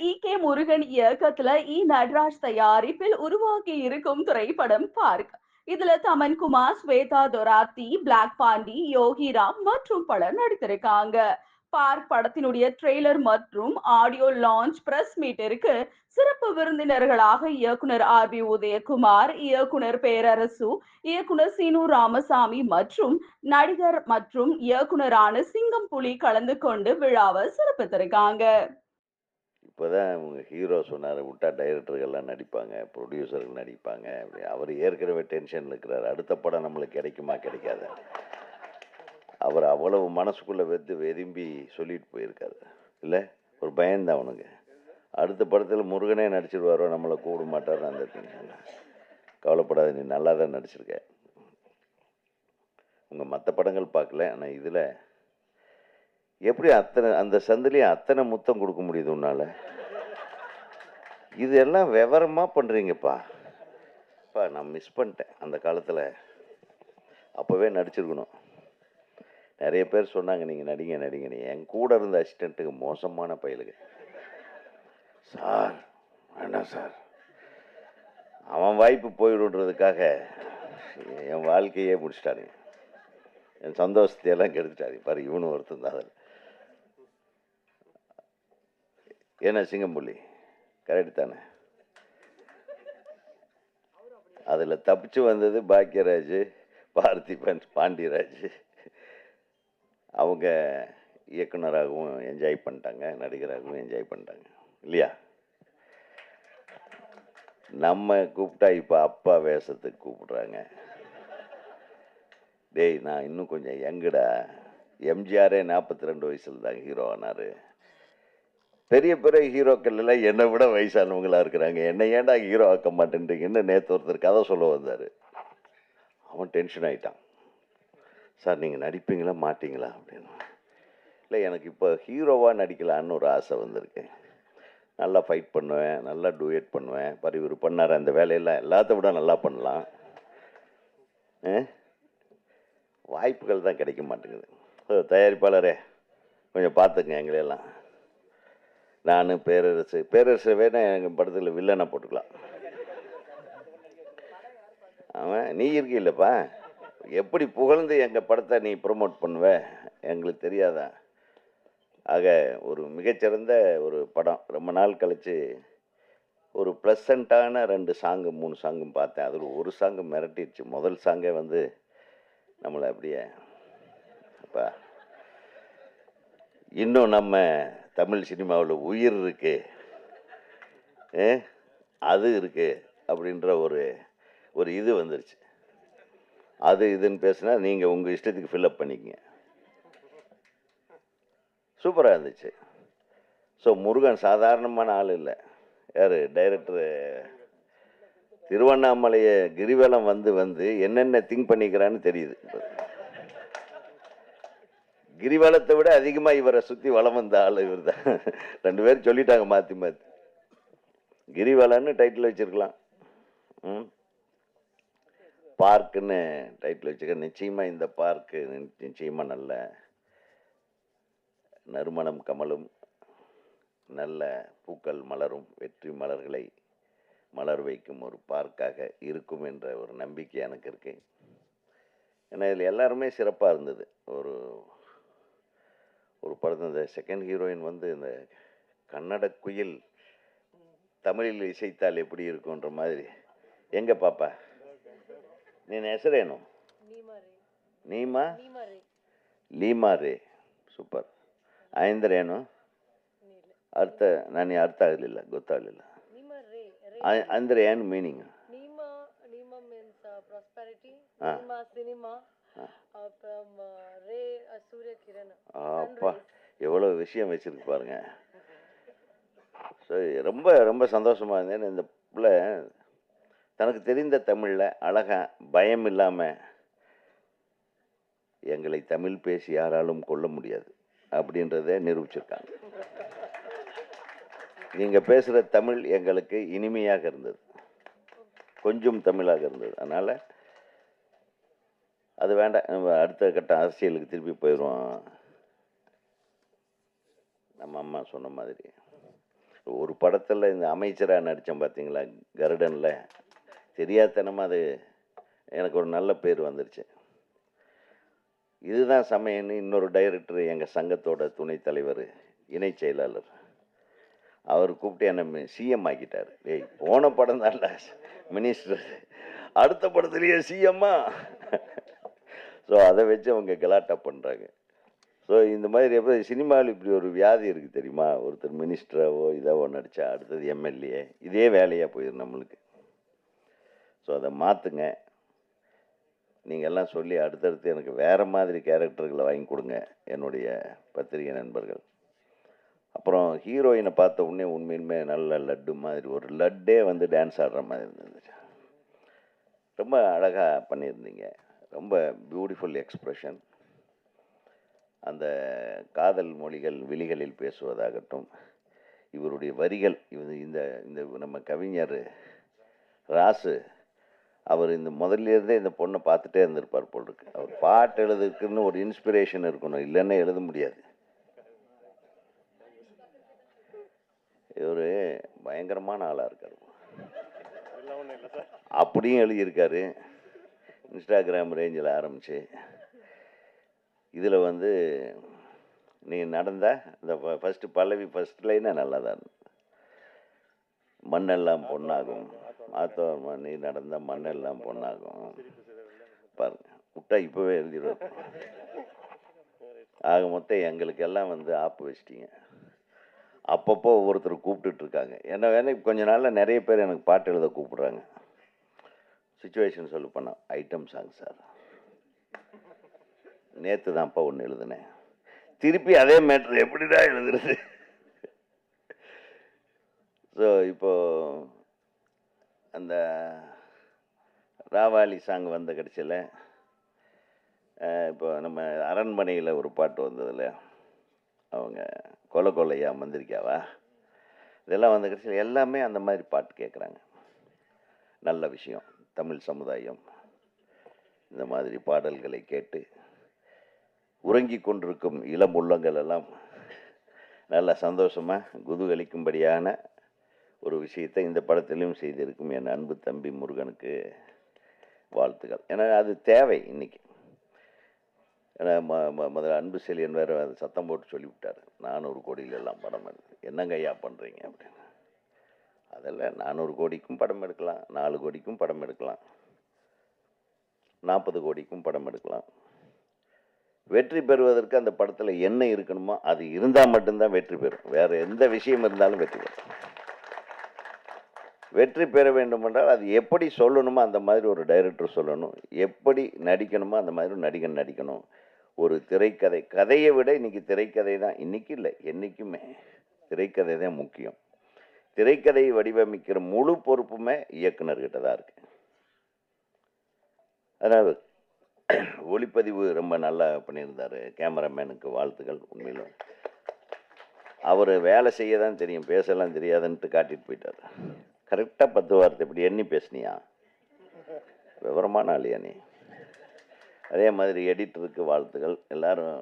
இ. K. Murugan இயக்கத்துல இ. நடராஜ் தயாரிப்பில் உருவாக்கி இருக்கும் திரைப்படம் பார்க் இதுல தமன்குமார் ஸ்வேதா தொராத்தி பிளாக் பாண்டி யோகிராம் மற்றும் பலர் நடித்திருக்காங்க. பார்க் படத்தினுடைய ட்ரெய்லர் மற்றும் ஆடியோ லான்ச் பிரஸ் மீட்டிற்கு சிறப்பு விருந்தினர்களாக இயக்குனர் ஆர். பி. உதயகுமார் இயக்குனர் பேரரசு இயக்குனர் சீனு ராமசாமி மற்றும் நடிகர் மற்றும் இயக்குனரான சிங்கம் புலி கலந்து கொண்டு விழாவை சிறப்பித்திருக்காங்க. இப்போ தான் இவங்க ஹீரோ சொன்னார் விட்டா டைரக்டர்கள்லாம் நடிப்பாங்க ப்ரொடியூசர்கள் நடிப்பாங்க அப்படி. அவர் ஏற்கனவே டென்ஷனில் இருக்கிறார். அடுத்த படம் நம்மளுக்கு கிடைக்குமா கிடைக்காது? அவர் அவ்வளவு மனசுக்குள்ளே வெத்து விரும்பி சொல்லிட்டு போயிருக்காரு. இல்லை? ஒரு பயந்தான் அவனுக்கு. அடுத்த படத்தில் முருகனே நடிச்சிருவாரோ நம்மளை கூப்பிட மாட்டார் அந்த டென்ஷன் கவலைப்படாத நீ நல்லா தான் நடிச்சிருக்க. உங்கள் மற்ற படங்கள் பார்க்கல ஆனால் இதில் எப்படி அத்தனை அந்த சந்திலையும் அத்தனை முத்தம் கொடுக்க முடியுது உன்னால்? இதெல்லாம் விவரமாக பண்ணுறீங்கப்பா இப்போ நான் மிஸ் பண்ணிட்டேன் அந்த காலத்தில். அப்போவே நடிச்சிருக்கணும். நிறைய பேர் சொன்னாங்க நீங்கள் நடிங்க நடிங்கன்னு என் கூட இருந்த அசிஸ்டண்ட்டுக்கு மோசமான பயலுக்கு. சார் வேண்டாம் சார். அவன் வாய்ப்பு போயிடுன்றதுக்காக என் வாழ்க்கையே முடிச்சிட்டானுங்க என் சந்தோஷத்தையெல்லாம் கெடுத்துட்டாரு. பாரு இவனு ஒருத்தன் தான் அதில். ஏன்னா சிங்கம்புள்ளி கரெக்ட் தானே? அதில் தப்பிச்சு வந்தது பாக்கியராஜ் பார்த்திபன் பாண்டியராஜ். அவங்க இயக்குனராகவும் என்ஜாய் பண்ணிட்டாங்க நடிகராகவும் என்ஜாய் பண்ணிட்டாங்க. இல்லையா? நம்ம கூப்பிட்டா இப்போ அப்பா வேஷத்துக்கு கூப்பிடுறாங்க. டேய் நான் இன்னும் கொஞ்சம் எங்கடா எம்ஜிஆரே நாற்பத்தி ரெண்டு வயசில் தான் ஹீரோ ஆனார். பெரிய பெரிய ஹீரோக்கள் எல்லாம் என்னை விட வயசானவங்களா இருக்கிறாங்க. என்னை ஏன்டா ஹீரோ ஆக்க மாட்டேன்றீங்கன்னு நேற்று ஒருத்தர் கதை சொல்ல வந்தார். அவன் டென்ஷன் ஆகிட்டான் சார் நீங்கள் நடிப்பீங்களா? மாட்டிங்களா? அப்படின்னு. இல்லை எனக்கு இப்போ ஹீரோவாக நடிக்கலான்னு ஒரு ஆசை வந்திருக்கு. நல்லா ஃபைட் பண்ணுவேன் நல்லா டூயட் பண்ணுவேன் பரிவர் பண்ணார். அந்த வேலையெல்லாம் எல்லாத்த விட நல்லா பண்ணலாம். ஆ? வாய்ப்புகள் தான் கிடைக்க மாட்டேங்குது. ஓ, தயாரிப்பாளரே கொஞ்சம் பார்த்துங்க எங்களையெல்லாம். நான் பேரரசு பேரரசு வேணா எங்கள் படத்தில் வில்லனை போட்டுக்கலாம். அவன் நீ இருக்கீல்லப்பா எப்படி புகழ்ந்து எங்கள் படத்தை நீ ப்ரொமோட் பண்ணுவ? எங்களுக்கு தெரியாதா? ஆக ஒரு மிகச்சிறந்த ஒரு படம். ரொம்ப நாள் கழித்து ஒரு ப்ளசண்ட்டான ரெண்டு சாங்கு மூணு சாங்கும் பார்த்தேன். அதில் ஒரு சாங்கு மிரட்டிடுச்சு. முதல் சாங்கே வந்து நம்மளை அப்படியே அப்பா இன்னும் நம்ம தமிழ் சினிமாவில் உயிர் இருக்கு. அது இருக்கு அப்படின்ற ஒரு ஒரு இது வந்துருச்சு. அது இதுன்னு பேசுனா நீங்கள் உங்கள் இஷ்டத்துக்கு ஃபில்அப் பண்ணிக்கங்க. சூப்பராக இருந்துச்சு. ஸோ முருகன் சாதாரணமான ஆள் இல்லை. யார்? டைரக்டரு திருவண்ணாமலையை கிரிவலம் வந்து வந்து என்னென்ன திங்க் பண்ணிக்கிறான்னு தெரியுது. கிரிவலத்தை விட அதிகமாக இவரை சுற்றி வளம் வந்த ஆள் இவர் தான் ரெண்டு பேரும் சொல்லிட்டாங்க மாற்றி மாற்றி கிரிவலன்னு டைட்டில் வச்சிருக்கலாம். ம்? பார்க்குன்னு டைட்டில் வச்சுக்க நிச்சயமாக இந்த பார்க்கு நிச்சயமாக நல்ல நறுமணம் கமலும் நல்ல பூக்கள் மலரும் வெற்றி மலர்களை மலர் வைக்கும் ஒரு பார்க்காக இருக்கும் என்ற ஒரு நம்பிக்கை எனக்கு இருக்கு. ஏன்னா இதில் எல்லாருமே சிறப்பாக இருந்தது. ஒரு ஒரு படத்தில் இந்த செகண்ட் ஹீரோயின் வந்து இந்த கன்னட குயில் தமிழில் இசைத்தால் எப்படி இருக்குன்ற மாதிரி எங்க பாப்பா ನೀನು ಹೆಸರೇನು ನೀಮಾ ಲೀಮಾ ರೇ ಸೂಪರ್ ಆಯಂದ್ರೆ ಏನು ಅರ್ಥ ನನಗೆ ಅರ್ಥ ಆಗಲಿಲ್ಲ ಗೊತ್ತಾಗಲಿಲ್ಲ ಅಂದರೆ ಏನು ಮೀನಿಂಗ್ Nima, அப்பா எவ்வளோ விஷயம் வச்சிருக்கு பாருங்க. ஸோ ரொம்ப ரொம்ப சந்தோஷமாக இருந்தேன். இந்த பிள்ளை தனக்கு தெரிந்த தமிழில் அழகா பயம் இல்லாமல் எங்களை தமிழ் பேசி யாராலும் கொல்ல முடியாது அப்படின்றத நிரூபிச்சிருக்காங்க. நீங்கள் பேசுகிற தமிழ் எங்களுக்கு இனிமையாக இருந்தது. கொஞ்சம் தமிழாக இருந்தது. அதனால் அது வேண்டாம். அடுத்த கட்ட அரசியலுக்கு திருப்பி போயிடுவோம். நம்ம அம்மா சொன்ன மாதிரி. ஒரு படத்தில் இந்த அமைச்சராக நடித்தேன் பார்த்தீங்களா கருடனில். தெரியாதனமாக அது எனக்கு ஒரு நல்ல பேர் வந்துருச்சு. இதுதான் சமயம்னு இன்னொரு டைரக்டர் எங்கள் சங்கத்தோட துணைத் தலைவர் இணைச் செயலாளர். அவர் கூப்பிட்டு என்னை சிஎம் ஆக்கிட்டார். ஏய் போன படம் தான்ல மினிஸ்டர் அடுத்த படத்துலேயே சிஎம்மா ஸோ அதை வச்சு அவங்க கலாட்டா பண்ணுறாங்க ஸோ இந்த மாதிரி எப்போ சினிமாவில் இப்படி ஒரு வியாதி இருக்குது தெரியுமா? ஒருத்தர் மினிஸ்டராவோ இதாவோ நடித்தா அடுத்தது எம்எல்ஏ இதே வேலையாக போயிடும் நம்மளுக்கு. ஸோ அதை மாற்றுங்க நீங்கள் எல்லாம் சொல்லி அடுத்தடுத்து எனக்கு வேறு மாதிரி கேரக்டர்களை வாங்கி கொடுங்க என்னுடைய பத்திரிகை நண்பர்கள். அப்புறம் ஹீரோயினை பார்த்த உடனே உண்மையுமே நல்ல லட்டு மாதிரி ஒரு லட்டே வந்து டான்ஸ் ஆடுற மாதிரி இருந்தது. ரொம்ப அழகாக பண்ணியிருந்தீங்க. ரொம்ப பியூட்டிஃபுல் எக்ஸ்ப்ரெஷன் அந்த காதல் மொழிகள் விழிகளில் பேசுவதாகட்டும் இவருடைய வரிகள் இவர் இந்த இந்த நம்ம கவிஞர் ராசு அவர் இந்த முதல்ல இருந்தே இந்த பொண்ணை பார்த்துட்டே இருந்திருப்பார் போல் இருக்கு அவர் பாட்டு எழுதுறதுக்குன்னு ஒரு இன்ஸ்பிரேஷன் இருக்கணும் இல்லைன்னா எழுத முடியாது. இவர் பயங்கரமான ஆளாக இருக்கார். அப்படியும் எழுதியிருக்காரு. இன்ஸ்டாகிராம் ரேஞ்சில் ஆரம்பித்து இதில் வந்து நீ நடந்தால் இந்த ஃபஸ்ட்டு பல்லவி ஃபஸ்ட் லைனாக நல்லா தான் மண்ணெல்லாம் பொன்னாகும். மாத்தோர்மா நீ நடந்தால் மண்ணெல்லாம் பொன்னாகும். பாருங்க விட்டா இப்போவே எழுதிடுவோம் ஆக மொத்தம் எங்களுக்கெல்லாம் வந்து ஆப்பு வச்சிட்டிங்க. அப்பப்போ ஒவ்வொருத்தர் கூப்பிட்டுட்ருக்காங்க என்ன வேணா கொஞ்ச நாளில் நிறைய பேர் எனக்கு பாட்டு எழுத கூப்பிட்றாங்க. சுச்சுவேஷன் சொல்லு பண்ண. ஐட்டம் சாங் சார் நேற்று தான்ப்பா ஒன்று எழுதினேன் திருப்பி அதே மேட்ரு எப்படிடா எழுதுறது? ஸோ இப்போ அந்த ராவாலி சாங் வந்த கடைசியில் இப்போ நம்ம அரண்மனையில் ஒரு பாட்டு வந்ததில்ல அவங்க கொலை கொலையா மந்திரிக்காவா? இதெல்லாம் வந்த கடைசியில் எல்லாமே அந்த மாதிரி பாட்டு கேட்குறாங்க நல்ல விஷயம். தமிழ் சமுதாயம் இந்த மாதிரி பாடல்களை கேட்டு உறங்கி கொண்டிருக்கும் இளம் உள்ளங்கள் எல்லாம் நல்ல சந்தோஷமாக குதூகலிக்கும்படியான ஒரு விஷயத்தை இந்த படத்திலையும் செய்திருக்கும் என் அன்பு தம்பி முருகனுக்கு வாழ்த்துக்கள். ஏன்னா அது தேவை இன்னைக்கு. ஏன்னா ம முதல்ல அன்பு செல்வன் வேறு சத்தம் போட்டு சொல்லிவிட்டார். நானூறு கோடியில் எல்லாம் படம் எடுத்து என்னங்க ஐயா பண்ணுறீங்க அப்படின்னு. அதெல்லாம் நானூறு கோடிக்கும் படம் எடுக்கலாம் நாலு கோடிக்கும் படம் எடுக்கலாம் நாற்பது கோடிக்கும் படம் எடுக்கலாம். வெற்றி பெறுவதற்கு அந்த படத்தில் என்ன இருக்கணுமோ அது இருந்தால் மட்டும்தான் வெற்றி பெறும். வேறு எந்த விஷயம் இருந்தாலும் வெற்றி பெறும். வெற்றி பெற வேண்டுமென்றால் அது எப்படி சொல்லணுமோ அந்த மாதிரி ஒரு டைரக்டர் சொல்லணும். எப்படி நடிக்கணுமோ அந்த மாதிரி ஒரு நடிகன் நடிக்கணும். ஒரு திரைக்கதை கதையை விட இன்றைக்கி திரைக்கதை தான். இன்றைக்கி இல்லை என்றைக்குமே திரைக்கதை தான் முக்கியம். திரைக்கதை வடிவமைக்கிற முழு பொறுப்புமே இயக்குனர்கிட்ட தான் இருக்கு. அதாவது ஒளிப்பதிவு ரொம்ப நல்லா பண்ணியிருந்தாரு. கேமராமேனுக்கு வாழ்த்துக்கள் உண்மையிலும். அவர் வேலை செய்ய தான் தெரியும். பேசலாம் தெரியாதுன்ட்டு காட்டிட்டு போயிட்டார். கரெக்டாக பத்து வார்த்தை இப்படி எண்ணி பேசுனியா? விவரமான ஆளியா நீ? அதே மாதிரி எடிட்டருக்கு வாழ்த்துக்கள். எல்லாரும்